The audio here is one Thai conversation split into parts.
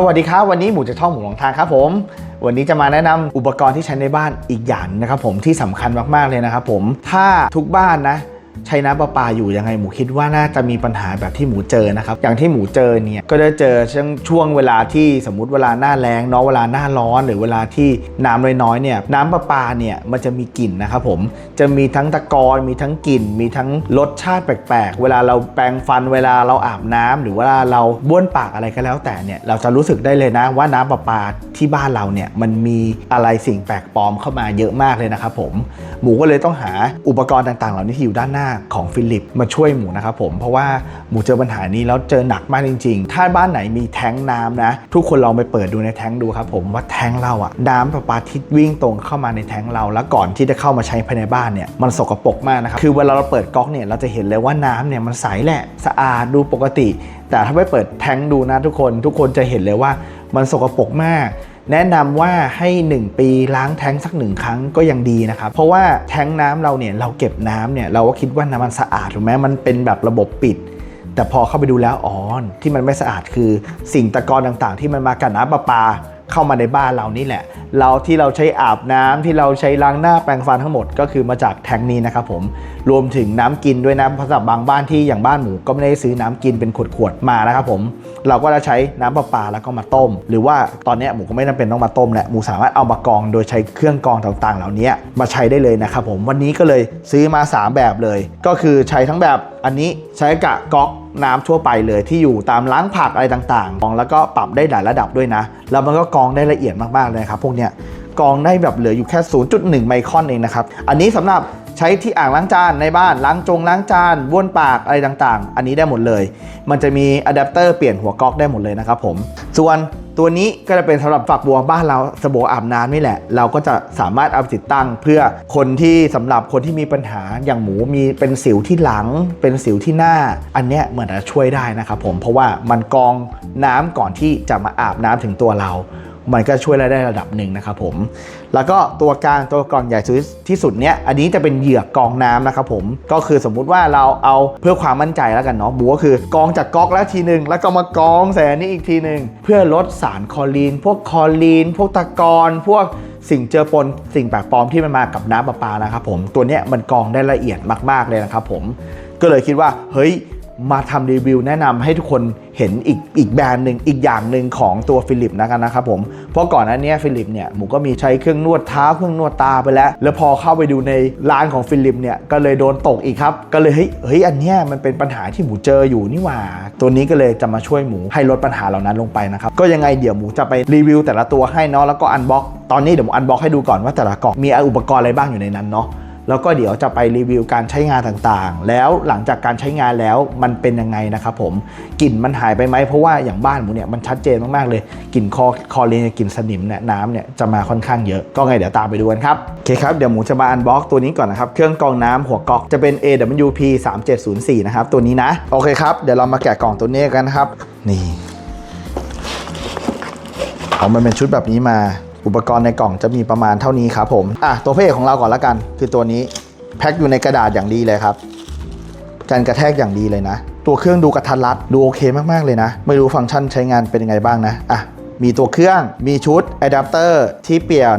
สวัสดีครับ วันนี้หมูจะท่องหมูหลงทางครับผม วันนี้จะมาแนะนำอุปกรณ์ที่ใช้ในบ้านอีกอย่างนะครับผมที่สำคัญมากๆเลยนะครับผมถ้าทุกบ้านนะใช้น้ำประปาอยู่ยังไงหมูคิดว่าน่าจะมีปัญหาแบบที่หมูเจอนะครับ อย่างที่หมูเจอเนี่ยก็จะเจอช่วงช่วงเวลาที่สมมติเวลาหน้าแล้งเนาะเวลาหน้าร้อน หรือเวลาที่น้ำน้อยๆเนี่ยน้ำประปาเนี่ยมันจะมีกลิ่นนะครับผมจะมีทั้งตะกอนมีทั้งกลิ่น มีทั้งรสชาติแปลกๆ เวลาเราแปรงฟันเวลาเราอาบน้ำหรือเวลาเราบ้วนปากอะไรก็แล้วแต่เนี่ยเราจะรู้สึกได้เลยนะว่าน้ำประปาที่บ้านเราเนี่ยมันมีอะไรสิ่งแปลกปลอมเข้ามาเยอะมากเลยนะครับผมหมูก็เลยต้องหาอุปกรณ์ต่างๆ เหล่านี้ที่อยู่ด้านหน้าของฟิลิปมาช่วยหมูนะครับผม เพราะว่าหมูเจอปัญหานี้แล้วเจอหนักมากจริง ๆ ถ้าบ้านไหนมีแท้งน้ำนะ ทุกคนลองไปเปิดดูในแท้งดูครับผมว่าแท้งเราอะน้ำประปาที่วิ่งตรงเข้ามาในแท้งเรา แล้วก่อนที่จะเข้ามาใช้ภายในบ้านเนี่ยมันสกปรกมากนะครับคือเวลาเราเปิดก๊อกเนี่ยเราจะเห็นเลยว่าน้ำเนี่ยมันใสแหละสะอาดดูปกติ แต่ถ้าไปเปิดแท้งดูนะทุกคน ทุกคนจะเห็นเลยว่ามันสกปรกมาก แนะนำว่าให้ 1 ปีล้างแท้งสักหนึ่งครั้งก็ยังดีนะครับ เพราะว่าแท้งน้ำเราเนี่ยเราเก็บน้ำเนี่ยเราก็คิดว่าน้ำมันสะอาดถูกไหมมันเป็นแบบระบบปิด แต่พอเข้าไปดูแล้วอ๋อที่มันไม่สะอาดคือสิ่งตะกอนต่างๆ ที่มันมากับน้ำประปาเข้ามาในบ้านเรานี่แหละ เราที่เราใช้อาบน้ำที่เราใช้ล้างหน้าแปรงฟันทั้งหมดก็คือมาจากแทงนี้นะครับผม รวมถึงน้ำกินด้วยนะเพราะสำหรับบางบ้านที่อย่างบ้านหมูก็ไม่ได้ซื้อน้ำกินเป็นขวดๆมานะครับผมเราก็จะใช้น้ำประปาแล้วก็มาต้ม หรือว่าตอนนี้หมูก็ไม่จำเป็นต้องมาต้มแหละหมูสามารถเอามากรองโดยใช้เครื่องกรองต่างๆ เหล่านี้มาใช้ได้เลยนะครับผมวันนี้ก็เลยซื้อมา 3 แบบเลย ก็คือใช้ทั้งแบบอันนี้ใช้กะก๊อกน้ำทั่วไปเลยที่อยู่ตามล้างผักอะไรต่างๆกรองแล้วก็ปรับได้หลายระดับด้วยนะ แล้วมันก็กรองได้ละเอียดมากๆเลยครับพวกเนี้ยกรองได้แบบเหลืออยู่แค่ 0.1 ไมครอนเองนะครับ อันนี้สำหรับ ใช้ที่อ่างล้างจานในบ้านล้างจงล้างจานบ้วนปากอะไรต่างๆ อันนี้ได้หมดเลย มันจะมีอะแดปเตอร์เปลี่ยนหัวก๊อกได้หมดเลยนะครับผมส่วนตัวนี้ก็จะเป็นสำหรับฝักบัวบ้านเราสบู่อาบน้ำนี่แหละ เราก็จะสามารถเอาติดตั้ง เพื่อคนที่สำหรับคนที่มีปัญหาอย่างหมูมีเป็นสิวที่หลัง เป็นสิวที่หน้า อันเนี้ยเหมือนจะช่วยได้นะครับผมเพราะว่ามันกรองน้ำก่อนที่จะมาอาบน้ำถึงตัวเรา มันก็ช่วยได้ระดับหนึ่งนะครับผม แล้วก็ตัวกลางตัวกรองใหญ่ที่สุดเนี้ยอันนี้จะเป็นเหยือกกองน้ำนะครับผมก็คือสมมุติว่าเราเอาเพื่อความมั่นใจแล้วกันเนาะหมูก็คือกองจากก๊อกแล้วทีหนึ่งแล้วก็มากองใส่อันนี้อีกทีหนึ่งเพื่อลดสารคอรีน พวกคอรีน พวกตะกอนพวกสิ่งเจือปนสิ่งแปลกปลอมที่มันมากับน้ำประปานะครับผมตัวเนี้ยมันกองได้ละเอียดมากๆเลยนะครับผมก็เลยคิดว่าเฮ้ย มาทำรีวิวแนะนำให้ทุกคนเห็นอีกอีกแบรนด์หนึ่งอีกอย่างหนึ่งของตัวฟิลิปนะครับนะครับผม เพราะก่อนหน้านี้ฟิลิปเนี่ยหมูก็มีใช้เครื่องนวดเท้าเครื่องนวดตาไปแล้ว แล้วพอเข้าไปดูในร้านของฟิลิปเนี่ยก็เลยโดนตกอีกครับ ก็เลยเฮ้ยเฮ้ยอันเนี้ยมันเป็นปัญหาที่หมูเจออยู่นี่หว่า ตัวนี้ก็เลยจะมาช่วยหมูให้ลดปัญหาเหล่านั้นลงไปนะครับก็ยังไงเดี๋ยวหมูจะไปรีวิวแต่ละตัวให้เนาะแล้วก็อันบ็อกตอนนี้เดี๋ยวหมูอันบ็อกให้ดูก่อนว่าแต่ละกล่องมีอุปกรณ์อะไรบ้างอยู่ในนั้นเนาะ แล้วก็เดี๋ยวจะไปรีวิวการใช้งานต่างๆ แล้วหลังจากการใช้งานแล้วมันเป็นยังไงนะครับผมกลิ่นมันหายไปไหมเพราะว่าอย่างบ้านหมูเนี่ยมันชัดเจนมากๆเลยกลิ่นคอคอเลนกลิ่นสนิมเนี่ยน้ำเนี่ยจะมาค่อนข้างเยอะก็ไงเดี๋ยวตามไปดูกันครับโอเคครับเดี๋ยวหมูจะมาอันบ็อกตัวนี้ก่อนนะครับเครื่องกรองน้ำหัวก๊อกจะเป็น AWP 3704นะครับตัวนี้นะโอเคครับเดี๋ยวเรามาแกะกล่องตัวนี้กันนะครับนี่เอามันเป็นชุดแบบนี้มา อุปกรณ์ในกล่องจะมีประมาณเท่านี้ครับผมอะตัวพระเอกของเราก่อนละกัน คือตัวนี้แพ็คอยู่ในกระดาษอย่างดีเลยครับการกระแทกอย่างดีเลยนะ ตัวเครื่องดูกระทัดรัดดูโอเคมากๆเลยนะ ไม่รู้ฟังก์ชันใช้งานเป็นยังไงบ้างนะอะมีตัวเครื่องมีชุดอะแดปเตอร์ที่เปลี่ยน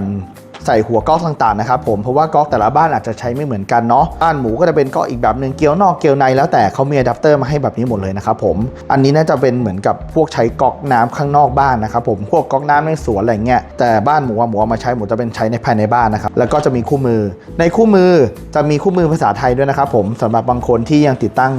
ใส่หัวก๊อกต่างๆนะครับผมเพราะว่าก๊อกแต่ละบ้านอาจจะใช้ไม่เหมือนกันเนาะบ้านหมูก็จะเป็นก๊อกอีกแบบหนึ่งเกลียวนอกเกลียวในแล้วแต่เขามีอะแดปเตอร์มาให้แบบนี้หมดเลยนะครับผมอันนี้น่าจะเป็นเหมือนกับพวกใช้ก๊อกน้ำข้างนอกบ้านนะครับผมพวกก๊อกน้ำในสวนอะไรเงี้ยแต่บ้านหมูหมูมาใช้หมูจะเป็นใช้ในภายในบ้านนะครับแล้วก็จะมีคู่มือ ในคู่มือจะมีคู่มือภาษาไทยด้วยนะครับผมสำหรับบางคนที่ยังติดตั้ง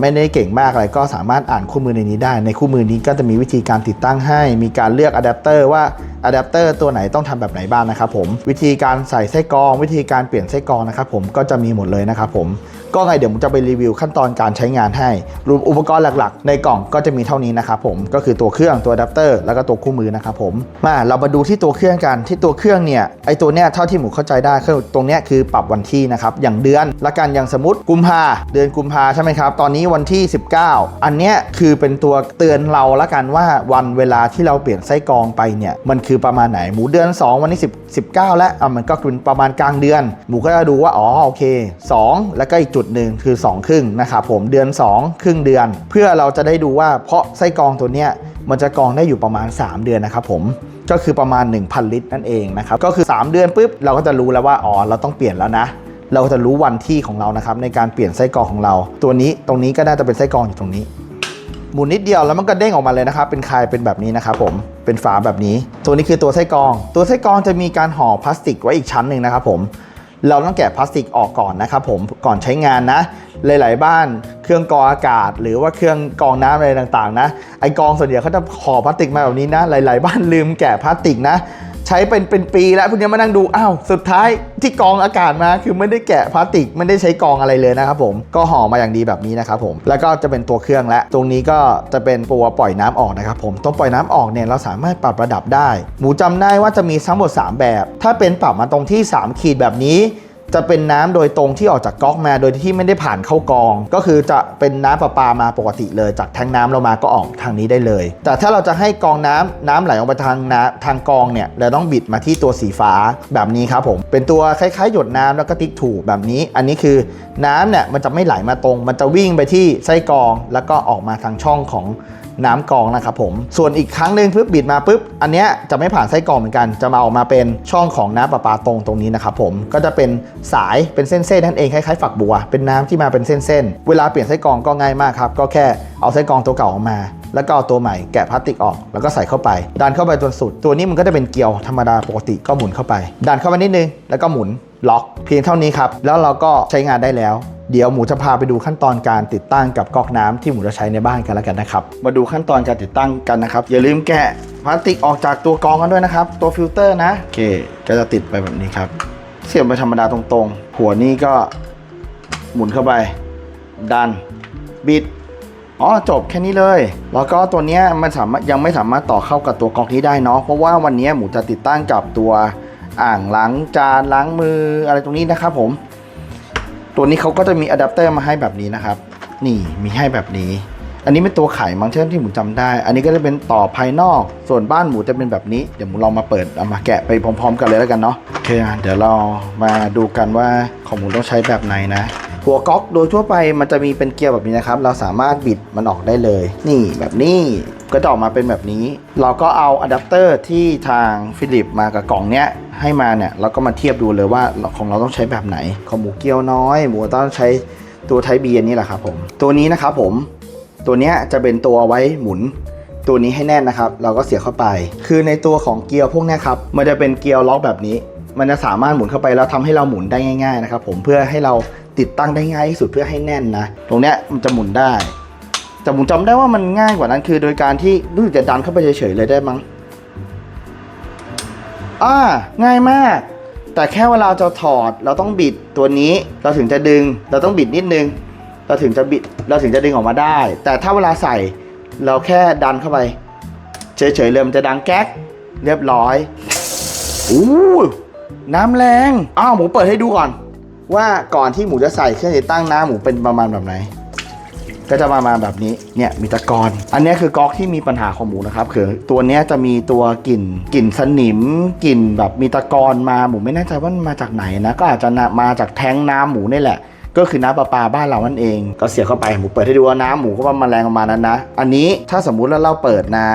ไม่ได้เก่งมากอะไรก็สามารถอ่านคู่มือในนี้ได้ ในคู่มือนี้ก็จะมีวิธีการติดตั้งให้ มีการเลือกอะแดปเตอร์ว่าอะแดปเตอร์ตัวไหนต้องทำแบบไหนบ้างนะครับผมวิธีการใส่ไส้กรอง วิธีการเปลี่ยนไส้กรองนะครับผมก็จะมีหมดเลยนะครับผม ก็ไงเดี๋ยวผมจะไปรีวิวขั้นตอนการใช้งานให้รวมอุปกรณ์หลักๆ ในกล่องก็จะมีเท่านี้นะครับผมก็คือตัวเครื่องตัวอะแดปเตอร์แล้วก็ตัวคู่มือนะครับผมมาเรามาดูที่ตัวเครื่องกันที่ตัวเครื่องเนี่ยไอตัวเนี้ยเท่าที่หมูเข้าใจได้คือตรงเนี้ยคือปรับวันที่นะครับอย่างเดือนละกันอย่างสมมติกุมภาเดือนกุมภาใช่ไหมครับตอนนี้วันที่ 19 อันเนี้ยคือเป็นตัวเตือนเราละกันว่าวันเวลาที่เราเปลี่ยนไส้กรองไปเนี่ยมันคือประมาณไหนหมูเดือน 2 วันนี้10 19 แล้วอะมันก็คือประมาณกลางเดือน หมูก็จะดูว่าอ๋อโอเค 2 แล้วก็อีกจุดหนึ่งคือ 2 ครึ่งนะครับผมเดือน 2 ครึ่งเดือน เพื่อเราจะได้ดูว่าเพราะไส้กรองตัวเนี้ยมันจะกรองได้อยู่ประมาณ 3 เดือนนะครับผมก็คือประมาณ 1,000 ลิตรนั่นเองนะครับก็คือ 3 เดือนปุ๊บเราก็จะรู้แล้วว่าอ๋อเราต้องเปลี่ยนแล้วนะเราจะรู้วันที่ของเรานะครับในการเปลี่ยนไส้กรองของเรา ตัวนี้ตรงนี้ก็น่าจะเป็นไส้กรองอยู่ตรงนี้หมุนนิดเดียวแล้วมันก็เด้งออกมาเลยนะครับเป็นคายเป็นแบบนี้นะครับผมเป็นฝาแบบนี้ ตัวนี้คือตัวไส้กรอง ตัวไส้กรองจะมีการห่อพลาสติกไว้อีกชั้นหนึ่งนะครับผม เราต้องแกะพลาสติกออกก่อนนะครับผมก่อนใช้งานนะ หลาย ๆ บ้านเครื่องกรองอากาศ หรือว่าเครื่องกรองน้ำอะไรต่างๆ นะไอกรองส่วนใหญ่เขาจะห่อพลาสติกมาแบบนี้นะ หลาย ๆ บ้านลืมแกะพลาสติกนะ ใช้เป็นเป็นปีแล้วพวกนี้มานั่งดูอ้าวสุดท้ายที่กองอากาศมาคือไม่ได้แกะพลาสติกไม่ได้ใช้กองอะไรเลยนะครับผมก็ห่อมาอย่างดีแบบนี้นะครับผมแล้วก็จะเป็นตัวเครื่องและ ตรงนี้ก็จะเป็นตัวปล่อยน้ำออกนะครับผมตัวปล่อยน้ำออกเนี่ยเราสามารถปรับระดับได้ หมูจำได้ว่าจะมีทั้งหมด 3 แบบ ถ้าเป็นปรับมาตรงที่ 3 ขีดแบบนี้ จะเป็นน้ำโดยตรงที่ออกจากก๊อกมา โดยที่ไม่ได้ผ่านเข้ากอง ก็คือจะเป็นน้ำประปามาปกติเลย จากแทงน้ำเรามาก็ออกทางนี้ได้เลย แต่ถ้าเราจะให้กองน้ำน้ำไหลออกไปทางน้ำทางกองเนี่ยเราต้องบิดมาที่ตัวสีฟ้าแบบนี้ครับผมเป็นตัวคล้ายๆ หยดน้ำแล้วก็ติ๊กถูกแบบนี้ อันนี้คือน้ำเนี่ยมันจะไม่ไหลมาตรง มันจะวิ่งไปที่ไส้กอง แล้วก็ออกมาทางช่องของ น้ำกรองนะครับผม ส่วนอีกครั้งหนึ่งปุ๊บบิดมาปุ๊บ อันเนี้ยจะไม่ผ่านไส้กรองเหมือนกัน จะมาออกมาเป็นช่องของน้ำประปาตรงตรงนี้นะครับผม ก็จะเป็นสายเป็นเส้นๆนั่นเองคล้ายๆฝักบัว เป็นน้ำที่มาเป็นเส้นๆ เวลาเปลี่ยนไส้กรองก็ง่ายมากครับ ก็แค่เอาไส้กรองตัวเก่าออกมาแล้วก็เอาตัวใหม่แกะพลาสติกออกแล้วก็ใส่เข้าไป ดันเข้าไปจนสุด ตัวนี้มันก็จะเป็นเกลียวธรรมดาปกติก็หมุนเข้าไป ดันเข้ามานิดนึงแล้วก็หมุนล็อกเพียงเท่านี้ครับ แล้วเราก็ใช้งานได้แล้ว เดี๋ยวหมูจะพาไปดูขั้นตอนการติดตั้งกับก๊อกน้ำที่หมูจะใช้ในบ้านกันแล้วกันนะครับ มาดูขั้นตอนการติดตั้งกันนะครับ อย่าลืมแกะพลาสติกออกจากตัวกรองกันด้วยนะครับ ตัวฟิลเตอร์นะโอเค ก็จะติดไปแบบนี้ครับ เสียบไปธรรมดาตรงๆ หัวนี้ก็หมุนเข้าไป ดัน บิด อ๋อจบแค่นี้เลย แล้วก็ตัวเนี้ยมันสามารถยังไม่สามารถต่อเข้ากับตัวกรองนี้ได้เนาะเพราะว่าวันนี้หมูจะติดตั้งกับตัวอ่างล้างจานล้างมืออะไรตรงนี้นะครับผม ตัวนี้เขาก็จะมีอะแดปเตอร์มาให้แบบนี้นะครับ นี่มีให้แบบนี้ อันนี้เป็นตัวไขมังเช่นที่หมูจำได้ อันนี้ก็จะเป็นต่อภายนอก ส่วนบ้านหมูจะเป็นแบบนี้ เดี๋ยวหมูลองมาเปิดเอามาแกะไปพร้อม ๆ กันเลยแล้วกันเนาะโอเคเดี๋ยวเรามาดูกันว่าของหมูต้องใช้แบบไหนนะ หัวก๊อกโดยทั่วไปมันจะมีเป็นเกียวแบบนี้นะครับ เราสามารถบิดมันออกได้เลย นี่แบบนี้ก็จะออกมาเป็นแบบนี้ เราก็เอาอะแดปเตอร์ที่ทางฟิลิปมากับกล่องเนี้ยให้มาเนี่ยเราก็มาเทียบดูเลยว่าของเราต้องใช้แบบไหน ของหมูเกี๊ยวน้อย หมูต้องใช้ตัวไทบีอันนี้แหละครับผม ตัวนี้นะครับผม ตัวเนี้ยจะเป็นตัวไว้หมุน ตัวนี้ให้แน่นนะครับ เราก็เสียบเข้าไป คือในตัวของเกียร์พวกนี้ครับ มันจะเป็นเกียร์ล็อกแบบนี้ มันจะสามารถหมุนเข้าไปแล้วทำให้เราหมุนได้ง่าย ๆนะครับผม เพื่อให้เรา ติดตั้งได้ง่ายที่สุดเพื่อให้แน่นนะ ตรงเนี้ยมันจะหมุนได้ แต่ผมจำได้ว่ามันง่ายกว่านั้น คือโดยการที่รู้สึกจะดันเข้าไปเฉยๆเลยได้มั้งอ่าง่ายมาก แต่แค่เวลาจะถอดเราต้องบิดตัวนี้เราถึงจะดึง เราต้องบิดนิดนึง เราถึงจะบิดเราถึงจะดึงออกมาได้ แต่ถ้าเวลาใส่เราแค่ดันเข้าไป เฉยๆเลยมันจะดังแก๊กเรียบร้อยอู้น้ำแรง อ้าวหมูเปิดให้ดูก่อน ว่าก่อนที่หมูจะใส่เครื่องติดตั้งน้ำหมูเป็นประมาณแบบไหน ก็จะมามาณแบบนี้เนี่ยมีตะกอนอันนี้คือก๊อกที่มีปัญหาของหมูนะครับคือตัวนี้จะมีตัวกลิ่นกลิ่นสนิมกลิ่นแบบมีตะกอนมาหมูไม่แน่ใจว่ามันมาจากไหนนะก็อาจจะมาจากแท้งน้ำหมูนี่แหละก็คือน้ำประปาบ้านเรานั่นเอง ก็เสียบเข้าไปหมูเปิดให้ดูว่าน้ำหมูก็ประมาณแรงประมาณนั้นนะ อันนี้ถ้าสมมุติแล้วเราเปิดน้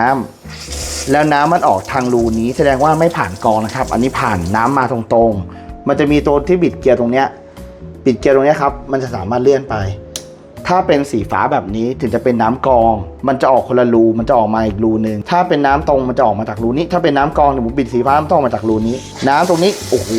ำแล้วน้ำมันออกทางรูนี้แสดงว่าไม่ผ่านกรองนะครับ อันนี้ผ่านน้ำมาตรงๆ มันจะมีตัวที่บิดเกียร์ตรงเนี้ย ปิดเกียร์ตรงนี้ครับ มันจะสามารถเลื่อนไป ถ้าเป็นสีฟ้าแบบนี้ถึงจะเป็นน้ำกอง มันจะออกคนละรู มันจะออกมาอีกรูหนึ่ง ถ้าเป็นน้ำตรงมันจะออกมาจากรูนี้ ถ้าเป็นน้ำกองผมบิดสีฟ้ามันต้องออกมาจากรูนี้ น้ำตรงนี้ โอ้โห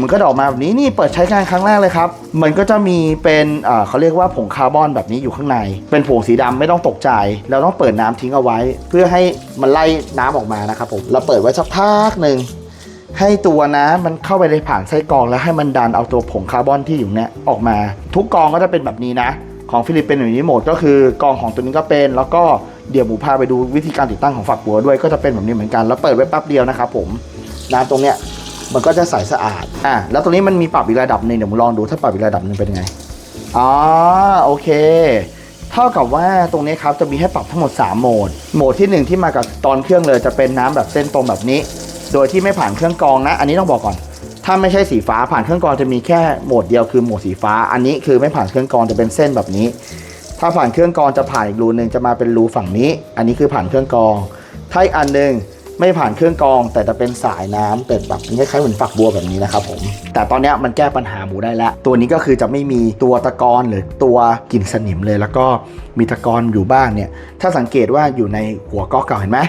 มันก็ออกมาแบบนี้ นี่เปิดใช้งานครั้งแรกเลยครับ มันก็จะมีเป็นเขาเรียกว่าผงคาร์บอนแบบนี้อยู่ข้างใน เป็นผงสีดำไม่ต้องตกใจ เราต้องเปิดน้ำทิ้งเอาไว้ เพื่อให้มันไล่น้ำออกมานะครับผม เราเปิดไว้สักพักหนึ่ง ให้ตัวน้ำมันเข้าไปในผ่านไส้กรองแล้วให้มันดันเอาตัวผงคาร์บอนที่อยู่เนี้ยออกมา ทุกกรองก็จะเป็นแบบนี้นะ ของฟิลิปเป็นแบบนี้หมดก็คือกรองของตัวนี้ก็เป็น แล้วก็เดี๋ยวหมูพาไปดูวิธีการติดตั้งของฝักบัวด้วยก็จะเป็นแบบนี้เหมือนกันแล้วเปิดไว้แป๊บเดียวนะครับผมน้ำตรงเนี้ยมันก็จะใสสะอาดอะแล้วตรงนี้มันมีปรับอีกระดับหนึ่งเดี๋ยวหมูลองดูถ้าปรับอีกระดับหนึ่งเป็นยังไงอ๋อโอเคเท่ากับว่าตรงนี้ครับจะมีให้ปรับทั้งหมด 3 โหมด โหมดทีหนึ่1 ที่มากับตอนเครื่องเลยจะเป็นน้ำแบบเส้นตรงแบบนี้ โดยที่ไม่ผ่านเครื่องกรองนะ อันนี้ต้องบอกก่อน ถ้าไม่ใช่สีฟ้าผ่านเครื่องกรองจะมีแค่โหมดเดียวคือโหมดสีฟ้า อันนี้คือไม่ผ่านเครื่องกรองจะเป็นเส้นแบบนี้ ถ้าผ่านเครื่องกรองจะผ่านอีกรูหนึ่งจะมาเป็นรูฝั่งนี้ อันนี้คือผ่านเครื่องกรองถ้าอีกอันหนึ่งไม่ผ่านเครื่องกรอง แต่จะเป็นสายน้ำเป็นแบบคล้ายๆเหมือนฝักบัวแบบนี้นะครับผมแต่ตอนนี้มันแก้ปัญหาหมูได้แล้ว ตัวนี้ก็คือจะไม่มีตัวตะกอนหรือตัวกลิ่นสนิมเลย แล้วก็มีตะกอนอยู่บ้างเนี่ยถ้าสังเกตว่าอยู่ในหัวก๊อกเก่าเห็นไหม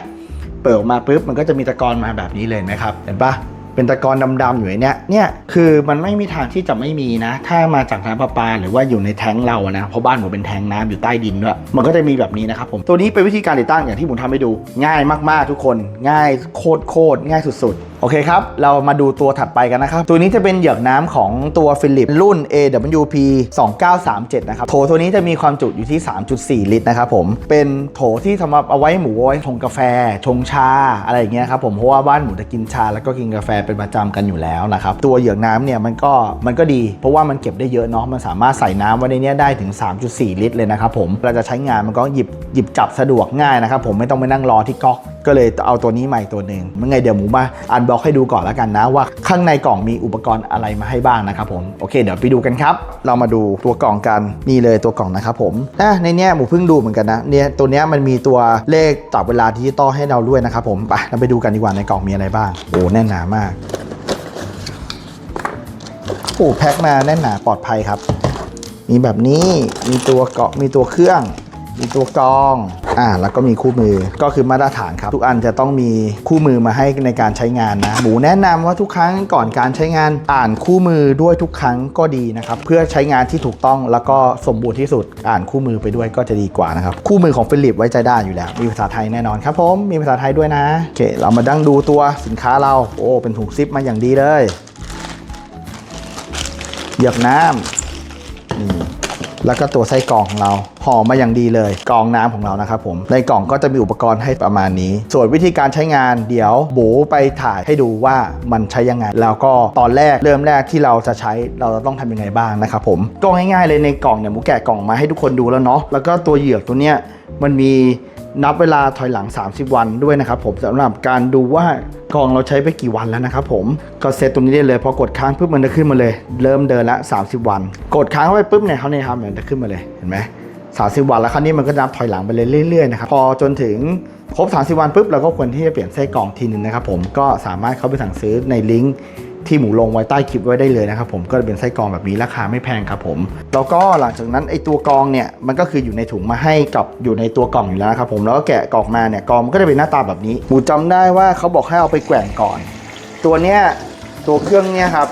เปิดออกมาปุ๊บมันก็จะมีตะกอนมาแบบนี้เลยนไหมครับ เห็นปะเป็นตะกอนดำๆอยู่ในเนี้ยเนี่ยคือมันไม่มีทางที่จะไม่มีนะ ถ้ามาจากน้ำประปาหรือว่าอยู่ในแท้งเรานะเพราะบ้านผมเป็นแท้งน้ำอยู่ใต้ดินด้วยมันก็จะมีแบบนี้นะครับผมตัวนี้เป็นวิธีการติดตั้งอย่างที่ผมทำให้ดู ง่ายมากๆทุกคน ง่ายโคตรโคตรง่ายสุดๆ โอเคครับ เรามาดูตัวถัดไปกันนะครับ ตัวนี้จะเป็นเหยือกน้ำของตัวฟิลิปรุ่น AWP 2937 นะครับ โถตัวนี้จะมีความจุอยู่ที่ 3.4 ลิตรนะครับผม เป็นโถที่สำหรับเอาไว้หมูเอาไว้ชงกาแฟ ชงชาอะไรอย่างเงี้ยครับผม เพราะว่าบ้านหมูจะกินชาแล้วก็กินกาแฟเป็นประจำกันอยู่แล้วนะครับ ตัวเหยือกน้ำเนี่ยมันก็มันก็ดี เพราะว่ามันเก็บได้เยอะเนาะ มันสามารถใส่น้ำไว้ในนี้ได้ถึง 3.4 ลิตรเลยนะครับผม เราจะใช้งานมันก็หยิบหยิบจับสะดวกง่ายนะครับผม ไม่ต้องไปนั่งรอที่ก๊อก ก็เลยเอาตัวนี้มาอีกตัวหนึ่งเมื่อไงเดี๋ยวหมูมาอันบล็อกให้ดูก่อนแล้วกันนะว่าข้างในกล่องมีอุปกรณ์อะไรมาให้บ้างนะครับผมโอเคเดี๋ยวไปดูกันครับ เรามาดูตัวกล่องกันนี่เลยตัวกล่องนะครับผมอะในเนี้ยหมูเพิ่งดูเหมือนกันนะเนี่ยตัวเนี้ยมันมีตัวเลขจับเวลาดิจิตอลให้เราด้วยนะครับผมไปเราไปดูกันดีกว่าในกล่องมีอะไรบ้างโอ้แน่นหนามากโอ้แพ็คมาแน่นหนาปลอดภัยครับ มีแบบนี้มีตัวเกาะมีตัวเครื่อง มีตัวกรอง อ่า แล้วก็มีคู่มือ ก็คือมาตรฐานครับ ทุกอันจะต้องมีคู่มือมาให้ในการใช้งานนะ หมูแนะนำว่าทุกครั้งก่อนการใช้งานอ่านคู่มือด้วยทุกครั้งก็ดีนะครับ เพื่อใช้งานที่ถูกต้องแล้วก็สมบูรณ์ที่สุด อ่านคู่มือไปด้วยก็จะดีกว่านะครับ คู่มือของฟิลิปไว้ใจได้อยู่แล้ว มีภาษาไทยแน่นอนครับผม มีภาษาไทยด้วยนะ โอเค เรามาดั้งดูตัวสินค้าเรา โอ้ เป็นถุงซิปมาอย่างดีเลย เหยือกน้ำ แล้วก็ตัวไส้กรองของเราห่อมาอย่างดีเลยกรองน้ำของเรานะครับผมในกล่องก็จะมีอุปกรณ์ให้ประมาณนี้ ส่วนวิธีการใช้งานเดี๋ยวโบไปถ่ายให้ดูว่ามันใช้ยังไง แล้วก็ตอนแรกเริ่มแรกที่เราจะใช้เราจะต้องทำยังไงบ้างนะครับผมก็ง่ายๆเลยในกล่องเนี่ยหมูแกะกล่องมาให้ทุกคนดูแล้วเนาะแล้วก็ตัวเหยือกตัวเนี้ยมันมี นับเวลาถอยหลัง 30 วันด้วยนะครับผมสำหรับการดูว่ากล่องเราใช้ไปกี่วันแล้วนะครับผมก็เซตตรงนี้ได้เลยพอกดค้างปุ๊บมันจะขึ้นมาเลย เริ่มเดินละ 30 วัน กดค้างไว้ปุ๊บเนี่ยเขาเนี่ยครับมันจะขึ้นมาเลยเห็นไหม30วันแล้วคราวนี้มันก็นับถอยหลังไปเลยเรื่อยๆนะครับพอจนถึงครบ 30 วันปุ๊บเราก็ควรที่จะเปลี่ยนไส้กรองทีนึงนะครับผมก็สามารถเข้าไปสั่งซื้อในลิงก์ ที่หมูลงไว้ใต้คลิปไว้ได้เลยนะครับผมก็จะเป็นไส้กรองแบบนี้ราคาไม่แพงครับผม แล้วก็หลังจากนั้นไอตัวกรองเนี่ยมันก็คืออยู่ในถุงมาให้กับอยู่ในตัวกล่องอยู่แล้วครับผมแล้วก็แกะกล่องมาเนี่ยกรองมันก็จะเป็นหน้าตาแบบนี้ หมูจำได้ว่าเขาบอกให้เอาไปแกว่งก่อน ตัวเนี้ยตัวเครื่องเนี่ยครับ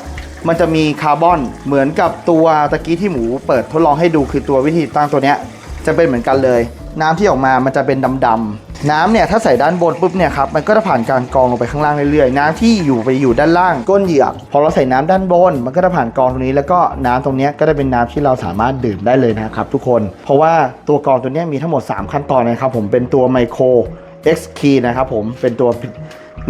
มันจะมีคาร์บอนเหมือนกับตัวตะกี้ที่หมูเปิดทดลองให้ดูคือตัววิธีตั้งตัวเนี้ยจะเป็นเหมือนกันเลย น้ำที่ออกมามันจะเป็นดำๆน้ำเนี่ยถ้าใส่ด้านบนปุ๊บเนี่ยครับมันก็จะผ่านการกรองลงไปข้างล่างเรื่อยๆ น้ำที่อยู่ไปอยู่ด้านล่างก้นเหยือกพอเราใส่น้ำด้านบน มันก็จะผ่านกรองตรงนี้ แล้วก็น้ำตรงนี้ก็จะเป็นน้ำที่เราสามารถดื่มได้เลยนะครับทุกคน เพราะว่าตัวกรองตัวนี้มีทั้งหมด 3 ขั้นตอนนะครับผมเป็นตัวไมโคร X Key นะครับผมเป็นตัว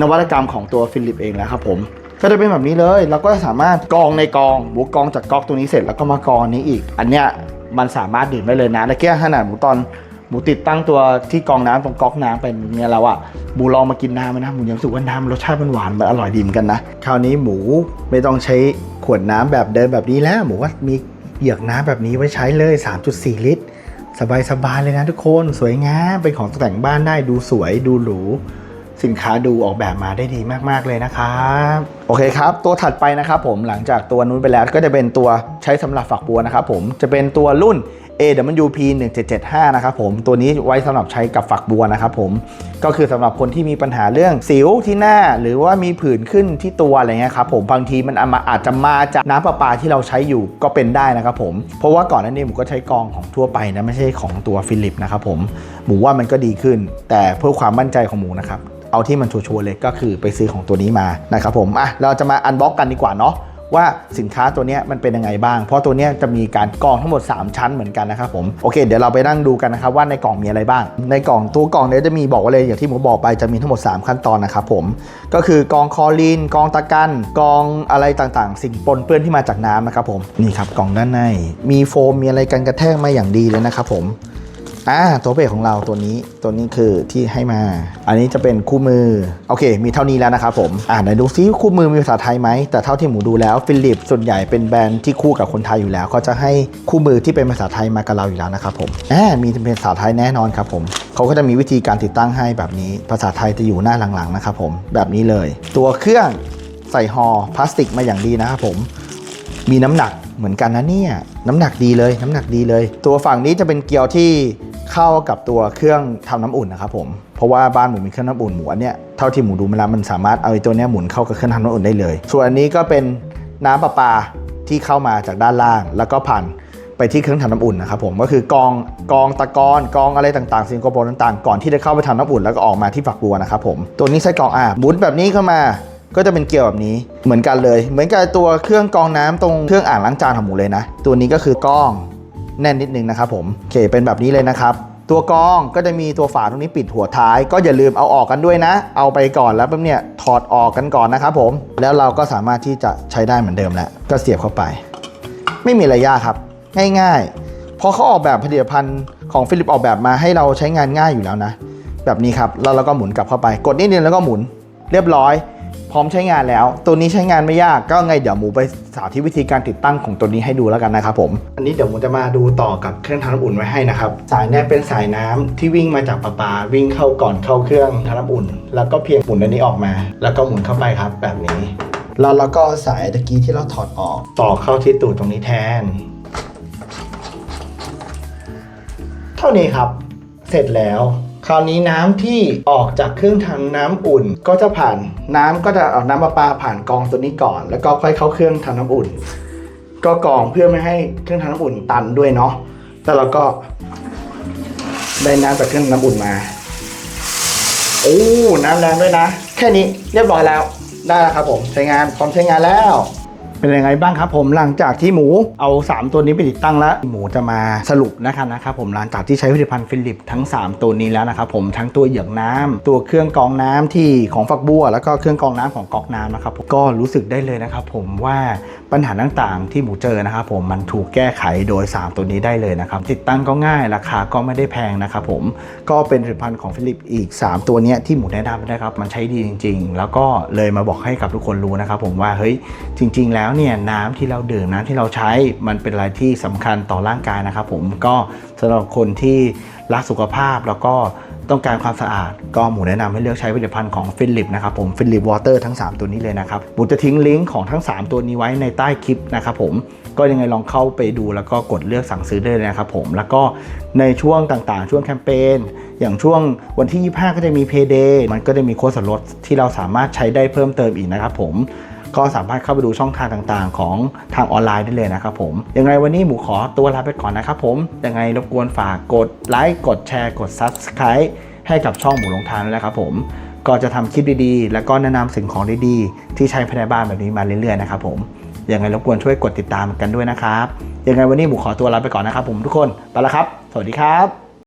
นวัตกรรมของตัวฟิลิปเองแล้วครับผมก็จะเป็นแบบนี้เลยเราก็สามารถกรองในกรองหมูกรองจากก๊อกตัวนี้เสร็จแล้วก็มากรองนนี้อีก อันเนี้ยมันสามารถดื่มได้เลยนะแล้วแก้ขนาดหมูตอน หมูติดตั้งตัวที่กองน้ำตรงก๊อกน้ำเป็นเนี่ยแล้วอะหมูลองมากินน้ำนะหมูยังรู้สึกว่าน้ำรสชาติมันหวานมันอร่อยดีเหมือนกันนะคราวนี้หมูไม่ต้องใช้ขวดน้ำแบบเดิมแบบนี้แล้ว หมูว่ามีเหยือกน้ำแบบนี้ไว้ใช้เลย 3.4 ลิตร สบายๆเลยนะทุกคนสวยงามเป็นของตกแต่งบ้านได้ดูสวยดูหรูสินค้าดูออกแบบมาได้ดีมากๆเลยนะครับโอเคครับ ตัวถัดไปนะครับผมหลังจากตัวนู้นไปแล้วก็จะเป็นตัวใช้สำหรับฝักบัวนะครับผมจะเป็นตัวรุ่น AWP 1775นะครับผมตัวนี้ไว้สำหรับใช้กับฝักบัวนะครับผมก็คือสำหรับคนที่มีปัญหาเรื่องสิวที่หน้า หรือว่ามีผื่นขึ้นที่ตัวอะไรเงี้ยครับผมบางทีมันอาจจะมาจากน้ำประปาที่เราใช้อยู่ก็เป็นได้นะครับผมเพราะว่าก่อนหน้านี้หมูก็ใช้กรองของทั่วไปนะไม่ใช่ของตัวฟิลิปนะครับผมหมูว่ามันก็ดีขึ้น แต่เพื่อความมั่นใจของหมูนะครับเอาที่มันชัวร์เลยก็คือไปซื้อของตัวนี้มานะครับผมอะเราจะมาอันบ็อกกันดีกว่าเนาะว่าสินค้าตัวนี้มันเป็นยังไงบ้าง เพราะตัวนี้จะมีการกรองทั้งหมด 3 ชั้นเหมือนกันนะครับผมโอเคเดี๋ยวเราไปนั่งดูกันนะครับว่าในกล่องมีอะไรบ้าง ในกล่องตัวกล่องเนี้ยจะมีบอกไว้เลยอย่างที่ผมบอกไปจะมีทั้งหมด 3 ขั้นตอนนะครับผมก็คือกองคอรีนกองตะกันกองอะไรต่างๆ สิ่งปนเปื้อนที่มาจากน้ำนะครับผมนี่ครับกล่องด้านในมีโฟมมีอะไรกันกระแทกมาอย่างดีเลยนะครับผม อ่าตัวเพจของเราตัวนี้ตัวนี้คือที่ให้มา อันนี้จะเป็นคู่มือ โอเค มีเท่านี้แล้วนะครับผมอ่าไหนดูซิคู่มือมีภาษาไทยไหม แต่เท่าที่หมูดูแล้วฟิลิปส่วนใหญ่เป็นแบรนด์ที่คู่กับคนไทยอยู่แล้วก็จะให้คู่มือที่เป็นภาษาไทยมากับเราอยู่แล้วนะครับผมอ่ามีเป็นภาษาไทยแน่นอนครับผมเขาก็จะมีวิธีการติดตั้งให้แบบนี้ ภาษาไทยจะอยู่หน้าหลังๆนะครับผมแบบนี้เลย ตัวเครื่องใส่ห่อพลาสติกมาอย่างดีนะครับผมมีน้ำหนักเหมือนกันนะเนี่ยน้ำหนักดีเลย น้ำหนักดีเลย ตัวฝั่งนี้จะเป็นเกลียวที่ เข้ากับตัวเครื่องทำน้ำอุ่นนะครับผมเพราะว่าบ้านหมูมีเครื่องน้ำอุ่นหมูอันเนี้ยเท่าที่หมูดูมาแล้วมันสามารถเอาตัวเนี้ยหมุนเข้ากับเครื่องทำน้ำอุ่นได้เลย ส่วนอันนี้ก็เป็นน้ำประปาที่เข้ามาจากด้านล่าง แล้วก็ผ่านไปที่เครื่องทำน้ำอุ่นนะครับผมก็คือกองกองตะกอนกองอะไรต่างๆซิงโครโปรต่างๆ ก่อนที่จะเข้าไปทำน้ำอุ่นแล้วก็ออกมาที่ฝักบัวนะครับผมตัวนี้ใช้กองอ่าหมุนแบบนี้เข้ามาก็จะเป็นเกลียวแบบนี้เหมือนกันเลย เหมือนกับตัวเครื่องกองน้ำตรงเครื่องอ่างล้างจานของหมูเลยนะ ตัวนี้ก็คือกรอง แน่นนิดนึงนะครับผมโอเคเป็นแบบนี้เลยนะครับ ตัวกองก็จะมีตัวฝาตรงนี้ปิดหัวท้าย ก็อย่าลืมเอาออกกันด้วยนะ เอาไปก่อนแล้วปุ๊บเนี่ยถอดออกกันก่อนนะครับผมแล้วเราก็สามารถที่จะใช้ได้เหมือนเดิมแล้วก็เสียบเข้าไป ไม่มีอะไรยากครับ ง่ายๆพราะเขาออกแบบผลิตภัณฑ์ของฟิลิปออกแบบมาให้เราใช้งานง่ายอยู่แล้วนะ แบบนี้ครับแล้วเราก็หมุนกลับเข้าไป กดนิดนึงแล้วก็หมุนเรียบร้อย พร้อมใช้งานแล้ว ตัวนี้ใช้งานไม่ยากก็ไงเดี๋ยวหมูไปสาธิตวิธีการติดตั้งของตัวนี้ให้ดูแล้วกันนะครับผม อันนี้เดี๋ยวหมูจะมาดูต่อกับเครื่องทำน้ำอุ่นไว้ให้นะครับ สายเนี้เป็นสายน้ำที่วิ่งมาจากประปาวิ่งเข้าก่อนเข้าเครื่องทำน้ำอุ่น แล้วก็เพียงหมุนอันนี้ออกมา แล้วก็หมุนเข้าไปครับ แบบนี้ แล้วเราก็เอาสายตะกี้ที่เราถอดออก ต่อเข้าที่ตูดตรงนี้แทน เท่านี้ครับ เสร็จแล้ว คราวนี้น้ำที่ออกจากเครื่องทำน้ำอุ่น ก็จะผ่านน้ำก็จะเอาน้ำประปาผ่านกรองตัวนี้ก่อน แล้วก็ค่อยเข้าเครื่องทำน้ำอุ่น ก็กองเพื่อไม่ให้เครื่องทำน้ำอุ่นตันด้วยเนาะแล้วเราก็ได้น้ำจากเครื่องน้ำอุ่นมา โอ้น้ำแรงด้วยนะ แค่นี้เรียบร้อยแล้ว ได้แล้วครับผม ใช้งานพร้อมใช้งานแล้ว เป็นยังไงบ้างครับผมหลังจากที่หมูเอา 3 ตัวนี้ไปติดตั้งแล้ว หมูจะมาสรุปนะครับนะครับผมหลังจากที่ใช้ผลิตภัณฑ์ฟิลิปทั้ง 3 ตัวนี้แล้วนะครับผมทั้งตัวเหยือกน้ำตัวเครื่องกรองน้ำที่ของฝักบัว แล้วก็เครื่องกรองน้ำของก๊อกน้ำนะครับผมก็รู้สึกได้เลยนะครับผมว่าปัญหาต่างๆที่หมูเจอนะครับผมมันถูกแก้ไขโดย 3 ตัวนี้ได้เลยนะครับติดตั้งก็ง่ายราคาก็ไม่ได้แพงนะครับผมก็เป็นผลิตภัณฑ์ของฟิลิปอีก 3 ตัวนี้ที่หมูแนะนำนะครับมันใช้ดีจริง ๆ แล้วก็เลยมาบอกให้กับทุกคนรู้นะครับผมว่าเฮ้ยจริง ๆ แล้วเนี่ยน้ำที่เราดื่มน้ำที่เราใช้มันเป็นอะไรที่สำคัญต่อร่างกายนะครับผมก็สำหรับคนที่รักสุขภาพแล้วก็ต้องการความสะอาดก็หมูแนะนำให้เลือกใช้ผลิตภัณฑ์ของฟิลิปนะครับผมฟิลิปวอเตอร์ทั้ง 3 ตัวนี้เลยนะครับหมูจะทิ้งลิงก์ของทั้ง 3 ตัวนี้ไว้ในใต้คลิปนะครับผมก็ยังไงลองเข้าไปดูแล้วก็กดเลือกสั่งซื้อได้เลยนะครับผมแล้วก็ในช่วงต่างๆ ช่วงแคมเปญอย่างช่วงวันที่ 25 ก็จะมีเพย์เดย์มันก็จะมีโค้ดส่วนลดที่เราสามารถใช้ได้เพิ่มเติมอีกนะครับผม ก็สามารถเข้าไปดูช่องทางต่างๆ ของทางออนไลน์ได้เลยนะครับผมยังไงวันนี้หมูขอตัวลาไปก่อนนะครับผมยังไงรบกวนฝากกดไลค์กดแชร์กด Subscribe ให้กับช่องหมูลงทานด้วยนะครับผมก็จะทำคลิปดีๆ แล้วก็แนะนำสิ่งของดีๆ ที่ใช้ภายในบ้านแบบนี้มาเรื่อยๆนะครับผมยังไงรบกวนช่วยกดติดตามกันด้วยนะครับยังไงวันนี้หมูขอตัวลาไปก่อนนะครับผมทุกคนไปแล้วครับ สวัสดีครับ